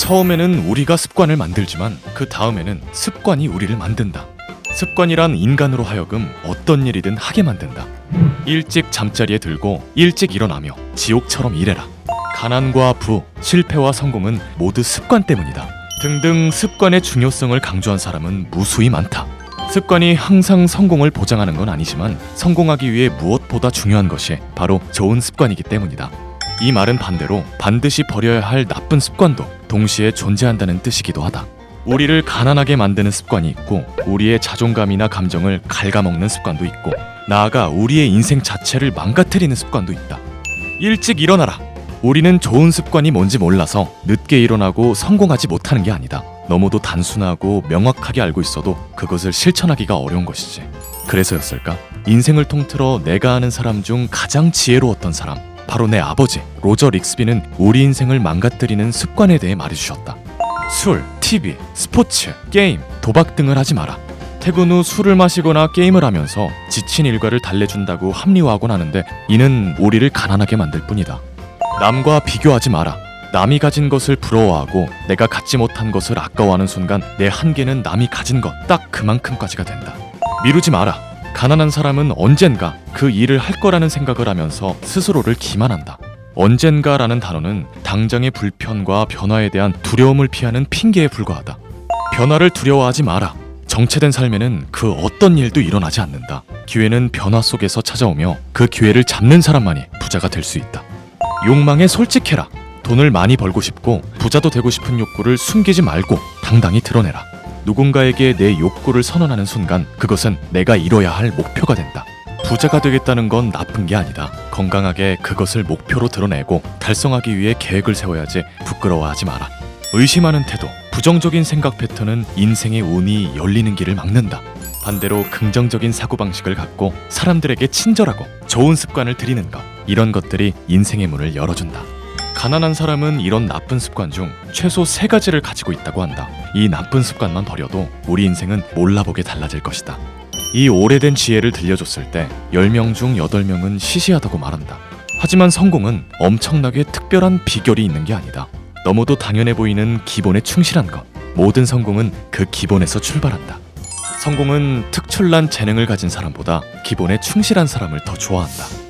처음에는 우리가 습관을 만들지만 그 다음에는 습관이 우리를 만든다. 습관이란 인간으로 하여금 어떤 일이든 하게 만든다. 일찍 잠자리에 들고 일찍 일어나며 지옥처럼 일해라. 가난과 부, 실패와 성공은 모두 습관 때문이다. 등등 습관의 중요성을 강조한 사람은 무수히 많다. 습관이 항상 성공을 보장하는 건 아니지만 성공하기 위해 무엇보다 중요한 것이 바로 좋은 습관이기 때문이다. 이 말은 반대로 반드시 버려야 할 나쁜 습관도 동시에 존재한다는 뜻이기도 하다. 우리를 가난하게 만드는 습관이 있고 우리의 자존감이나 감정을 갉아먹는 습관도 있고 나아가 우리의 인생 자체를 망가뜨리는 습관도 있다. 일찍 일어나라. 우리는 좋은 습관이 뭔지 몰라서 늦게 일어나고 성공하지 못하는 게 아니다. 너무도 단순하고 명확하게 알고 있어도 그것을 실천하기가 어려운 것이지. 그래서였을까? 인생을 통틀어 내가 아는 사람 중 가장 지혜로웠던 사람, 바로 내 아버지 로저 릭스비는 우리 인생을 망가뜨리는 습관에 대해 말해주셨다. 술, TV, 스포츠, 게임, 도박 등을 하지 마라. 퇴근 후 술을 마시거나 게임을 하면서 지친 일과를 달래준다고 합리화하곤 하는데 이는 우리를 가난하게 만들 뿐이다. 남과 비교하지 마라. 남이 가진 것을 부러워하고 내가 갖지 못한 것을 아까워하는 순간 내 한계는 남이 가진 것 딱 그만큼까지가 된다. 미루지 마라. 가난한 사람은 언젠가 그 일을 할 거라는 생각을 하면서 스스로를 기만한다. 언젠가라는 단어는 당장의 불편과 변화에 대한 두려움을 피하는 핑계에 불과하다. 변화를 두려워하지 마라. 정체된 삶에는 그 어떤 일도 일어나지 않는다. 기회는 변화 속에서 찾아오며 그 기회를 잡는 사람만이 부자가 될 수 있다. 욕망에 솔직해라. 돈을 많이 벌고 싶고 부자도 되고 싶은 욕구를 숨기지 말고 당당히 드러내라. 누군가에게 내 욕구를 선언하는 순간 그것은 내가 이뤄야 할 목표가 된다. 부자가 되겠다는 건 나쁜 게 아니다. 건강하게 그것을 목표로 드러내고 달성하기 위해 계획을 세워야지 부끄러워하지 마라. 의심하는 태도, 부정적인 생각 패턴은 인생의 운이 열리는 길을 막는다. 반대로 긍정적인 사고방식을 갖고 사람들에게 친절하고 좋은 습관을 들이는 것. 이런 것들이 인생의 문을 열어준다. 가난한 사람은 이런 나쁜 습관 중 최소 세 가지를 가지고 있다고 한다. 이 나쁜 습관만 버려도 우리 인생은 몰라보게 달라질 것이다. 이 오래된 지혜를 들려줬을 때 10명 중 8명은 시시하다고 말한다. 하지만 성공은 엄청나게 특별한 비결이 있는 게 아니다. 너무도 당연해 보이는 기본에 충실한 것. 모든 성공은 그 기본에서 출발한다. 성공은 특출난 재능을 가진 사람보다 기본에 충실한 사람을 더 좋아한다.